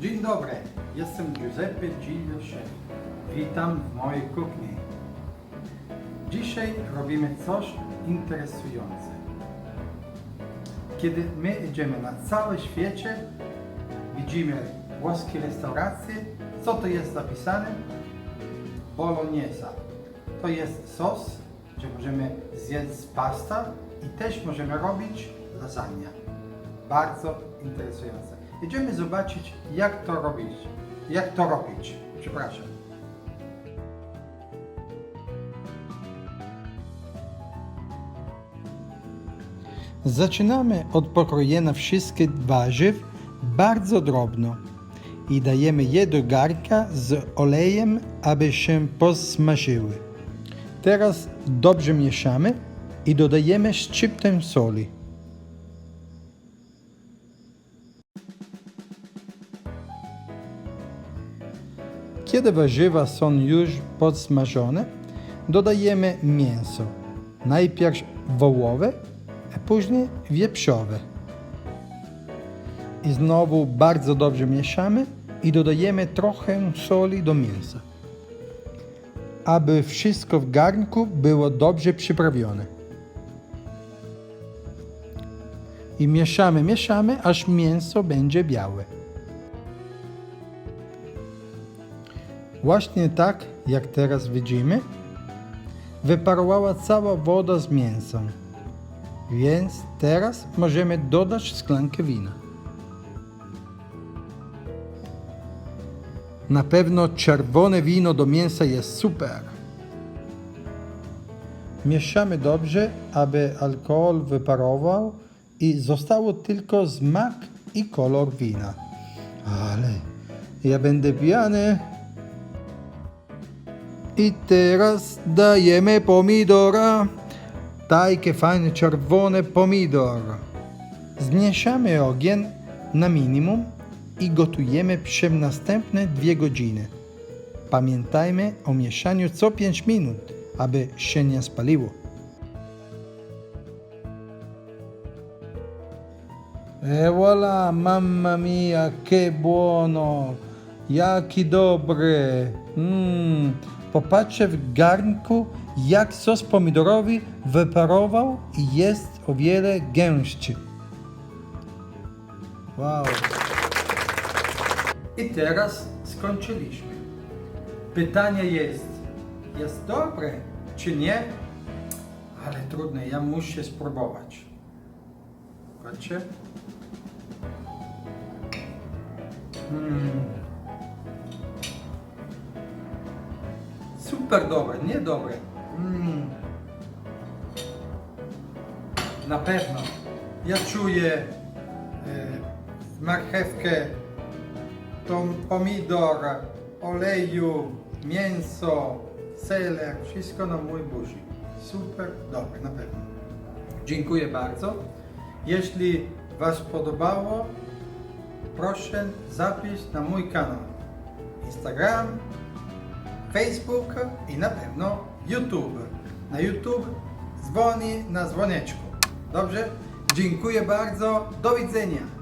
Dzień dobry, jestem Giuseppe Giglio Chef. Witam w mojej kuchni. Dzisiaj robimy coś interesujące. Kiedy my idziemy na całe świecie, widzimy włoskie restauracje, co to jest zapisane? Bolognese. To jest sos, gdzie możemy zjeść pasta i też możemy robić lasagna. Bardzo interesujące. Idziemy zobaczyć, jak to robić. Jak to robić. Przepraszam. Zaczynamy od pokrojenia wszystkich warzyw bardzo drobno i dajemy je do garnka z olejem, aby się posmażyły. Teraz dobrze mieszamy i dodajemy szczyptę soli. Kiedy warzywa są już podsmażone, dodajemy mięso. Najpierw wołowe, a później wieprzowe. I znowu bardzo dobrze mieszamy i dodajemy trochę soli do mięsa, aby wszystko w garnku było dobrze przyprawione. I mieszamy, mieszamy, aż mięso będzie białe. Właśnie tak, jak teraz widzimy, wyparowała cała woda z mięsem. Więc teraz możemy dodać szklankę wina. Na pewno czerwone wino do mięsa jest super. Mieszamy dobrze, aby alkohol wyparował i zostało tylko smak i kolor wina. Ale ja będę pijany. I teraz dajemy pomidora. Takie fajne czerwone pomidor. Zmniejszamy ogień na minimum i gotujemy przez następne dwie godziny. Pamiętajmy o mieszaniu co 5 minut, aby się nie spaliło. E voilà, mamma mia, che buono! Jaki dobry! Mm. Popatrzcie w garnku, jak sos pomidorowy wyparował i jest o wiele gęstszy. Wow! I teraz skończyliśmy. Pytanie jest, jest dobre czy nie? Ale trudne, ja muszę spróbować. Patrzcie. Mm. Super dobre, nie dobre. Mm. Na pewno. Ja czuję e, marchewkę, pomidor, oleju, mięso, seler, wszystko na mój buzi. Super dobre, na pewno. Dziękuję bardzo. Jeśli Was podobało, proszę zapisz na mój kanał. Instagram, Facebook i na pewno YouTube. Na YouTube dzwoni na dzwoneczku. Dobrze? Dziękuję bardzo. Do widzenia.